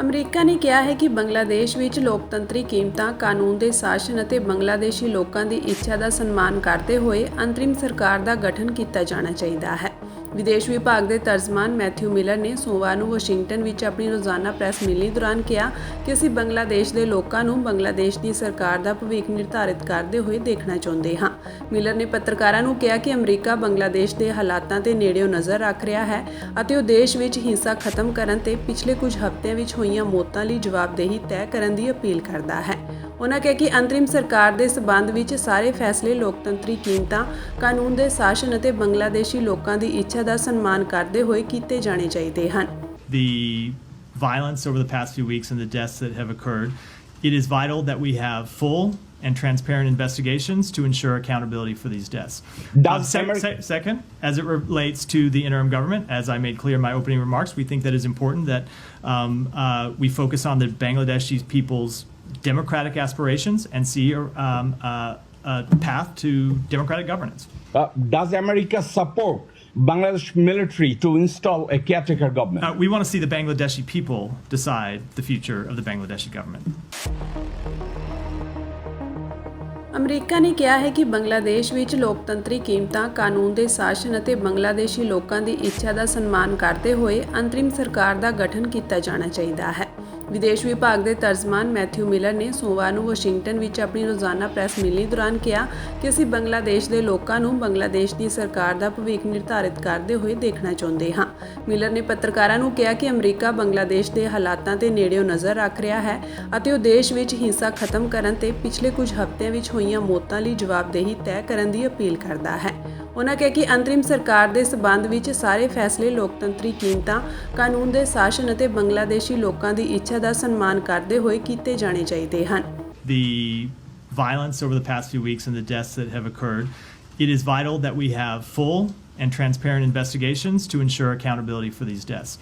America ਨੇ ਕਿਹਾ ਹੈ ਕਿ ਬੰਗਲਾਦੇਸ਼ ਵਿੱਚ ਲੋਕਤੰਤਰੀ ਕੀਮਤਾਂ, ਕਾਨੂੰਨ ਦੇ ਸ਼ਾਸਨ ਅਤੇ ਬੰਗਲਾਦੇਸ਼ੀ ਲੋਕਾਂ ਦੀ ਇੱਛਾ ਦਾ ਸਨਮਾਨ ਕਰਦੇ ਹੋਏ ਅੰਤਰਿਮ ਸਰਕਾਰ ਦਾ ਗਠਨ ਕੀਤਾ ਜਾਣਾ ਚਾਹੀਦਾ ਹੈ। ਵਿਦੇਸ਼ ਵਿਭਾਗ ਦੇ ਤਰਜਮਾਨ ਮੈਥਿਊ ਮਿਲਰ ਨੇ ਸੋਮਵਾਰ ਨੂੰ ਵਾਸ਼ਿੰਗਟਨ ਵਿੱਚ ਆਪਣੀ ਰੋਜ਼ਾਨਾ ਪ੍ਰੈਸ ਮਿਲਣੀ ਦੌਰਾਨ ਕਿਹਾ ਕਿ ਅਸੀਂ ਬੰਗਲਾਦੇਸ਼ ਦੇ ਲੋਕਾਂ ਨੂੰ ਬੰਗਲਾਦੇਸ਼ ਦੀ ਸਰਕਾਰ ਦਾ ਭਵਿੱਖ ਨਿਰਧਾਰਿਤ ਕਰਦੇ ਹੋਏ ਦੇਖਣਾ ਚਾਹੁੰਦੇ ਹਾਂ। ਮਿਲਰ ਨੇ ਪੱਤਰਕਾਰਾਂ ਨੂੰ ਕਿਹਾ ਕਿ ਅਮਰੀਕਾ ਬੰਗਲਾਦੇਸ਼ ਦੇ ਹਾਲਾਤਾਂ ਤੇ ਨੇੜਿਓਂ ਨਜ਼ਰ ਰੱਖ ਰਿਹਾ ਹੈ ਅਤੇ ਉਹ ਦੇਸ਼ ਵਿੱਚ ਹਿੰਸਾ ਖਤਮ ਕਰਨ ਤੇ ਪਿਛਲੇ ਕੁਝ ਹਫ਼ਤਿਆਂ ਵਿੱਚ ਹੋਈਆਂ ਮੌਤਾਂ ਲਈ ਜਵਾਬਦੇਹੀ ਤੈਅ ਕਰਨ ਦੀ ਅਪੀਲ ਕਰਦਾ ਹੈ। ਉਨ੍ਹਾਂ ਕਿਹਾ ਕਿ ਅੰਤਰਿਮ ਸਰਕਾਰ ਦੇ ਸਬੰਧ ਵਿੱਚ ਸਾਰੇ ਫੈਸਲੇ ਲੋਕਤੰਤਰੀ ਕੀਮਤਾਂ ਕਾਨੂੰਨ ਦੇ ਸ਼ਾਸਨ ਅਤੇ ਬੰਗਲਾਦੇਸ਼ੀ ਲੋਕਾਂ ਦੀ ਇੱਛਾ ਦਾ ਸਨਮਾਨ ਕਰਦੇ ਹੋਏ ਕੀਤੇ ਜਾਣੇ ਚਾਹੀਦੇ ਹਨ the violence over the past few weeks and the deaths that have occurred, it is vital that we have full and transparent investigations to ensure accountability for these deaths. Uh, sec- sec- second, as it relates to the interim government, as I made clear in my opening remarks, we think that it is important that um, uh, we focus on the Bangladeshi people's democratic aspirations and see um, uh, a path to democratic governance. Uh, does America support Bangladesh military to install a caretaker government? Uh, we want to see the Bangladeshi people decide the future of the Bangladeshi government. America ਨੇ ਕਿਹਾ ਹੈ ਕਿ ਬੰਗਲਾਦੇਸ਼ ਵਿੱਚ ਲੋਕਤੰਤਰੀ ਕੀਮਤਾਂ ਕਾਨੂੰਨ ਦੇ ਸ਼ਾਸਨ ਅਤੇ ਬੰਗਲਾਦੇਸ਼ੀ ਲੋਕਾਂ ਦੀ ਇੱਛਾ ਦਾ ਸਨਮਾਨ ਕਰਦੇ ਹੋਏ ਅੰਤਰਿਮ ਸਰਕਾਰ ਦਾ ਗਠਨ ਕੀਤਾ ਜਾਣਾ ਚਾਹੀਦਾ ਹੈ ਵਿਦੇਸ਼ ਵਿਭਾਗ ਦੇ ਤਰਜਮਾਨ ਮੈਥਿਊ ਮਿਲਰ ਨੇ ਸੋਮਵਾਰ ਨੂੰ ਵਾਸ਼ਿੰਗਟਨ ਵਿੱਚ ਆਪਣੀ ਰੋਜ਼ਾਨਾ ਪ੍ਰੈਸ ਮਿਲਣੀ ਦੌਰਾਨ ਕਿਹਾ ਕਿ ਅਸੀਂ ਬੰਗਲਾਦੇਸ਼ ਦੇ ਲੋਕਾਂ ਨੂੰ ਬੰਗਲਾਦੇਸ਼ ਦੀ ਸਰਕਾਰ ਦਾ ਭਵਿੱਖ ਨਿਰਧਾਰਿਤ ਕਰਦੇ ਹੋਏ ਦੇਖਣਾ ਚਾਹੁੰਦੇ ਹਾਂ। ਮਿਲਰ ਨੇ ਪੱਤਰਕਾਰਾਂ ਨੂੰ ਕਿਹਾ ਕਿ ਅਮਰੀਕਾ ਬੰਗਲਾਦੇਸ਼ ਦੇ ਹਾਲਾਤਾਂ ਤੇ ਨੇੜਿਓਂ ਨਜ਼ਰ ਰੱਖ ਰਿਹਾ ਹੈ ਅਤੇ ਉਹ ਦੇਸ਼ ਵਿੱਚ ਹਿੰਸਾ ਖਤਮ ਕਰਨ ਤੇ ਪਿਛਲੇ ਕੁਝ ਹਫ਼ਤਿਆਂ ਵਿੱਚ ਹੋਈਆਂ ਮੌਤਾਂ ਲਈ ਜਵਾਬਦੇਹੀ ਤੈਅ ਕਰਨ ਦੀ ਅਪੀਲ ਕਰਦਾ ਹੈ। ਉਨ੍ਹਾਂ ਕਿਹਾ ਕਿ ਅੰਤਰਿਮ ਸਰਕਾਰ ਦੇ ਸਬੰਧ ਵਿੱਚ ਸਾਰੇ ਫੈਸਲੇ ਲੋਕਤੰਤਰੀ ਕੀਮਤਾਂ ਕਾਨੂੰਨ ਦੇ ਸ਼ਾਸਨ ਅਤੇ ਬੰਗਲਾਦੇਸ਼ੀ ਲੋਕਾਂ ਦੀ ਇੱਛਾ ਦਾ ਸਨਮਾਨ ਕਰਦੇ ਹੋਏ ਕੀਤੇ ਜਾਣੇ ਚਾਹੀਦੇ ਹਨ the violence over the past few weeks and the deaths that have occurred, it is vital that we have full and transparent investigations to ensure accountability for these deaths.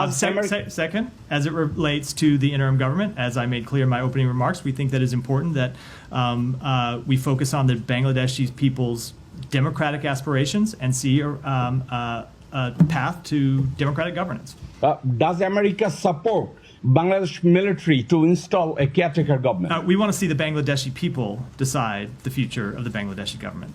Uh, sec- sec- second, as it relates to the interim government, as I made clear in my opening remarks, we think that it is important that um, uh, we focus on the Bangladeshi people's democratic aspirations and see um, uh, a path to democratic governance. Uh, does America support Bangladesh military to install a caretaker government? Uh, we want to see the Bangladeshi people decide the future of the Bangladeshi government.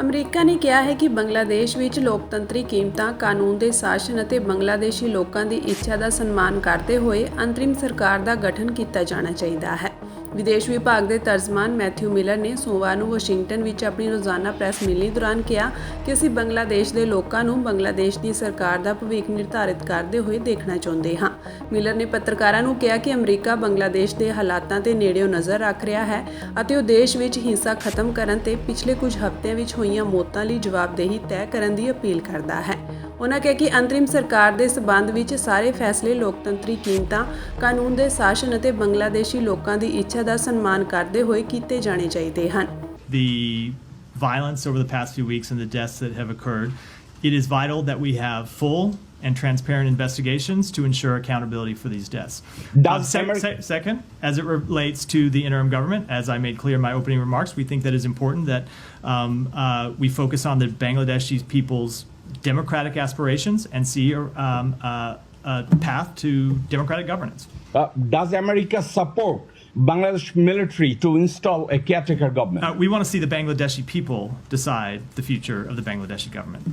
America ਨੇ ਕਿਹਾ ਹੈ ਕਿ ਬੰਗਲਾਦੇਸ਼ ਵਿੱਚ ਲੋਕਤੰਤਰੀ ਕੀਮਤਾਂ ਕਾਨੂੰਨ ਦੇ ਸ਼ਾਸਨ ਅਤੇ ਬੰਗਲਾਦੇਸ਼ੀ ਲੋਕਾਂ ਦੀ ਇੱਛਾ ਦਾ ਸਨਮਾਨ ਕਰਦੇ ਹੋਏ ਅੰਤਰਿਮ ਸਰਕਾਰ ਦਾ ਗਠਨ ਕੀਤਾ ਜਾਣਾ ਚਾਹੀਦਾ ਹੈ ਵਿਦੇਸ਼ ਵਿਭਾਗ ਦੇ ਤਰਜਮਾਨ ਮੈਥਿਊ ਮਿਲਰ ਨੇ ਸੋਮਵਾਰ ਨੂੰ ਵਾਸ਼ਿੰਗਟਨ ਵਿੱਚ ਆਪਣੀ ਰੋਜ਼ਾਨਾ ਪ੍ਰੈਸ ਮਿਲਣੀ ਦੌਰਾਨ ਕਿਹਾ ਕਿ ਅਸੀਂ ਬੰਗਲਾਦੇਸ਼ ਦੇ ਲੋਕਾਂ ਨੂੰ ਬੰਗਲਾਦੇਸ਼ ਦੀ ਸਰਕਾਰ ਦਾ ਭਵਿੱਖ ਨਿਰਧਾਰਿਤ ਕਰਦੇ ਹੋਏ ਦੇਖਣਾ ਚਾਹੁੰਦੇ ਹਾਂ। ਮਿਲਰ ਨੇ ਪੱਤਰਕਾਰਾਂ ਨੂੰ ਕਿਹਾ ਕਿ ਅਮਰੀਕਾ ਬੰਗਲਾਦੇਸ਼ ਦੇ ਹਾਲਾਤਾਂ ਤੇ ਨੇੜਿਓਂ ਨਜ਼ਰ ਰੱਖ ਰਿਹਾ ਹੈ ਅਤੇ ਉਹ ਦੇਸ਼ ਵਿੱਚ ਹਿੰਸਾ ਖਤਮ ਕਰਨ ਤੇ ਪਿਛਲੇ ਕੁਝ ਹਫ਼ਤਿਆਂ ਵਿੱਚ ਹੋਈਆਂ ਮੌਤਾਂ ਲਈ ਜਵਾਬਦੇਹੀ ਤੈਅ ਕਰਨ ਦੀ ਅਪੀਲ ਕਰਦਾ ਹੈ। ਉਹਨਾਂ ਕਿਹਾ ਕਿ ਅੰਤਰਿਮ ਸਰਕਾਰ ਦੇ ਸਬੰਧ ਵਿੱਚ ਸਾਰੇ ਫੈਸਲੇ ਲੋਕਤੰਤਰੀ ਕੀਮਤਾਂ, ਕਾਨੂੰਨ ਦੇ ਸ਼ਾਸਨ ਅਤੇ ਬੰਗਲਾਦੇਸ਼ੀ ਲੋਕਾਂ ਦੀ ਇੱਛਾ ਦਾ ਸਨਮਾਨ ਕਰਦੇ ਹੋਏ ਕੀਤੇ ਜਾਣੇ ਚਾਹੀਦੇ ਹਨ the violence over the past few weeks and the deaths that have occurred, it is vital that we have full and transparent investigations to ensure accountability for these deaths. Does Uh, sec- Ameri- sec- second, as it relates to the interim government, as I made clear in my opening remarks, we think that it is important that um, uh, we focus on the Bangladeshi people's democratic aspirations and see um, uh, a path to democratic governance. Uh, does America support Bangladesh military to install a caretaker government? Uh, we want to see the Bangladeshi people decide the future of the Bangladeshi government.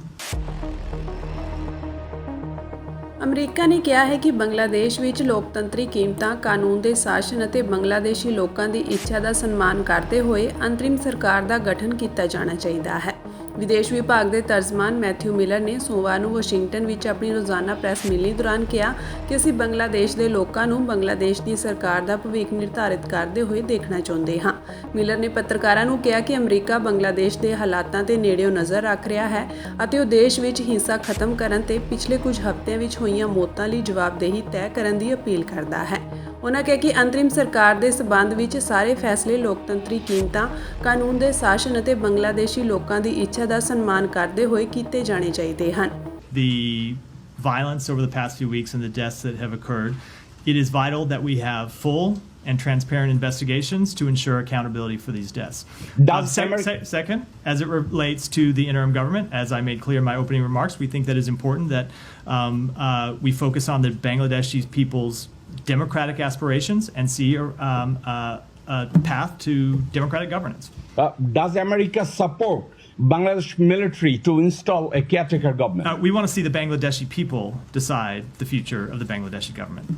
America ਨੇ ਕਿਹਾ ਹੈ ਕਿ ਬੰਗਲਾਦੇਸ਼ ਵਿੱਚ ਲੋਕਤੰਤਰੀ ਕੀਮਤਾਂ ਕਾਨੂੰਨ ਦੇ ਸ਼ਾਸਨ ਅਤੇ ਬੰਗਲਾਦੇਸ਼ੀ ਲੋਕਾਂ ਦੀ ਇੱਛਾ ਦਾ ਸਨਮਾਨ ਕਰਦੇ ਹੋਏ ਅੰਤਰਿਮ ਸਰਕਾਰ ਦਾ ਗਠਨ ਕੀਤਾ ਜਾਣਾ ਚਾਹੀਦਾ ਹੈ ਵਿਦੇਸ਼ ਵਿਭਾਗ ਦੇ ਤਰਜਮਾਨ ਮੈਥਿਊ ਮਿਲਰ ਨੇ ਸੋਮਵਾਰ ਨੂੰ ਵਾਸ਼ਿੰਗਟਨ ਵਿੱਚ ਆਪਣੀ ਰੋਜ਼ਾਨਾ ਪ੍ਰੈਸ ਮਿਲਣੀ ਦੌਰਾਨ ਕਿਹਾ ਕਿ ਅਸੀਂ ਬੰਗਲਾਦੇਸ਼ ਦੇ ਲੋਕਾਂ ਨੂੰ ਬੰਗਲਾਦੇਸ਼ ਦੀ ਸਰਕਾਰ ਦਾ ਭਵਿੱਖ ਨਿਰਧਾਰਿਤ ਕਰਦੇ ਹੋਏ ਦੇਖਣਾ ਚਾਹੁੰਦੇ ਹਾਂ। ਮਿਲਰ ਨੇ ਪੱਤਰਕਾਰਾਂ ਨੂੰ ਕਿਹਾ ਕਿ ਅਮਰੀਕਾ ਬੰਗਲਾਦੇਸ਼ ਦੇ ਹਾਲਾਤਾਂ ਤੇ ਨੇੜਿਓਂ ਨਜ਼ਰ ਰੱਖ ਰਿਹਾ ਹੈ ਅਤੇ ਉਹ ਦੇਸ਼ ਵਿੱਚ ਹਿੰਸਾ ਖਤਮ ਕਰਨ ਤੇ ਪਿਛਲੇ ਕੁਝ ਹਫ਼ਤਿਆਂ ਵਿੱਚ ਹੋਈਆਂ ਮੌਤਾਂ ਲਈ ਜਵਾਬਦੇਹੀ ਤੈਅ ਕਰਨ ਦੀ ਅਪੀਲ ਕਰਦਾ ਹੈ। ਉਨ੍ਹਾਂ ਕਿਹਾ ਕਿ ਅੰਤਰਿਮ ਸਰਕਾਰ ਦੇ ਸਬੰਧ ਵਿੱਚ ਸਾਰੇ ਫੈਸਲੇ ਲੋਕਤੰਤਰੀ ਕੀਮਤਾਂ ਕਾਨੂੰਨ ਦੇ ਸ਼ਾਸਨ ਅਤੇ ਬੰਗਲਾਦੇਸ਼ੀ ਲੋਕਾਂ ਦੀ ਇੱਛਾ ਦਾ ਸਨਮਾਨ ਕਰਦੇ ਹੋਏ ਕੀਤੇ ਜਾਣੇ ਚਾਹੀਦੇ ਹਨ the violence over the past few weeks and the deaths that have occurred, it is vital that we have full and transparent investigations to ensure accountability for these deaths. Uh, sec- sec- second, as it relates to the interim government, as I made clear in my opening remarks, we think that it's important that um, uh, we focus on the Bangladeshi people's democratic aspirations and see um, uh, a path to democratic governance. Uh, does America support Bangladesh military to install a caretaker government? Uh, we want to see the Bangladeshi people decide the future of the Bangladeshi government.